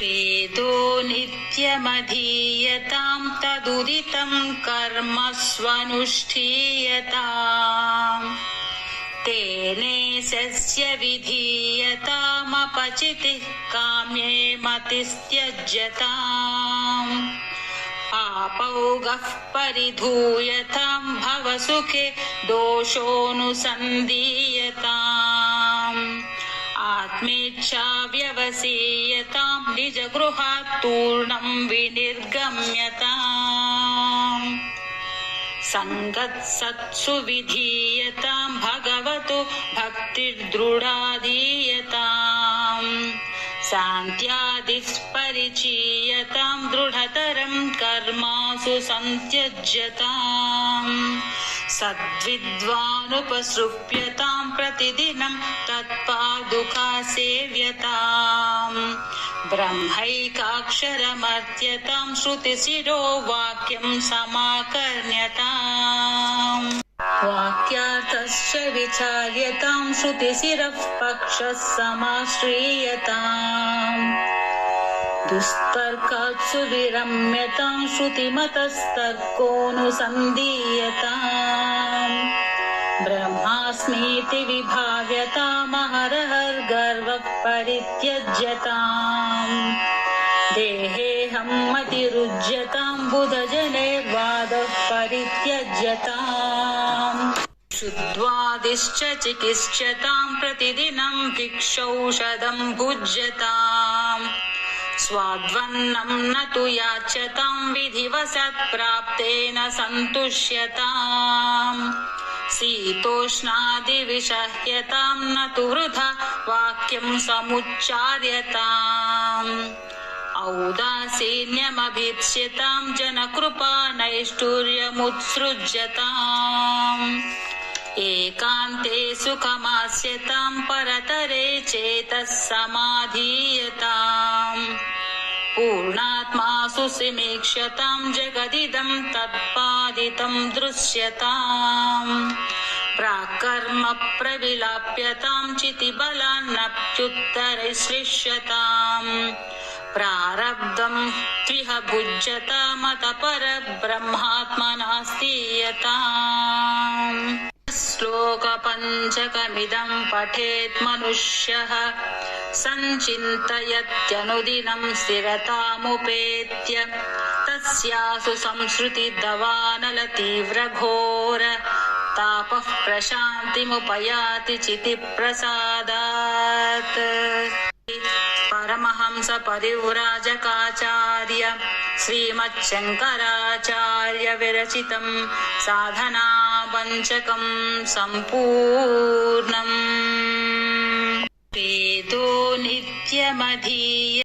वेदो नित्यमधीयतां तदुदितं कर्म स्वनुष्ठीयताम्। तेने सस्य विधीयतामपचितिः काम्ये मतिस्त्यज्यताम्। पापौगः परिधूयतां भवसुखे दोषोऽनुसन्धीयताम्। आत्मेच्छा व्यवसीयतां निजगृहात् तूर्णं विनिर्गम्यताम्। सङ्गत्सत्सु विधीयतां भगवतु भक्तिर्दृढाधीयताम् शान्त्यादिस्परिचीयतां दृढतरं कर्मासु सन्त्यज्यताम्। सद्विद्वानुपसृप्यतां प्रतिदिनं ब्रह्मैकाक्षरमर्त्यतां श्रुतिशिरो वाक्यं समाकर्ण्यताम्। वाक्यार्थश्च विचार्यतां श्रुतिशिरः पक्षः समाश्रीयताम्। दुस्तर्कात्सु विरम्यतां श्रुतिमतस्तर्कोऽनुसन्धीयताम्। ब्रह्मास्मीति विभाव्यतामहरहर्गर्वः परित्यज्यताम्। देहेऽहं मतिरुज्यतां बुधजने वादः परित्यज्यताम्। शुद्ध्वादिश्च चिकित्स्यतां प्रतिदिनं भिक्षौषधं भुज्यताम् स्वाद्वन्नं न तु याच्यतां, विधिवसत्प्राप्तेन सन्तुष्यताम्। शीतोष्णादिविषह्यतां न तु वृथा वाक्यं समुच्चार्यताम्। औदासीन्यमभीप्स्यतां जनकृपा नैष्ठुर्यमुत्सृज्यताम् एकान्ते सुखमास्यतां परतरे चेतः समाधीयताम् पूर्णात्मासु सिमीक्ष्यतां जगदिदं तत्पादितं दृश्यताम् प्राकर्म प्रविलाप्यताम् चिति बलान्नप्युत्तरश्लिष्यताम् प्रारब्धम् त्रिह भुज्यतामतपरब्रह्मात्मनास्ति यता श्लोकपञ्चकमिदम् पठेत् मनुष्यः। सञ्चिन्तयत्यनुदिनम् स्थिरतामुपेत्य। तस्यासु संसृति दवानलतीव्रघोर। तापः प्रशान्तिमुपयाति चितिप्रसादात्। परमहंस परिव्राजकाचार्य श्रीमच्छङ्कराचार्य विरचितं साधना पञ्चकं सम्पूर्णम्। वेदो नित्यमधीय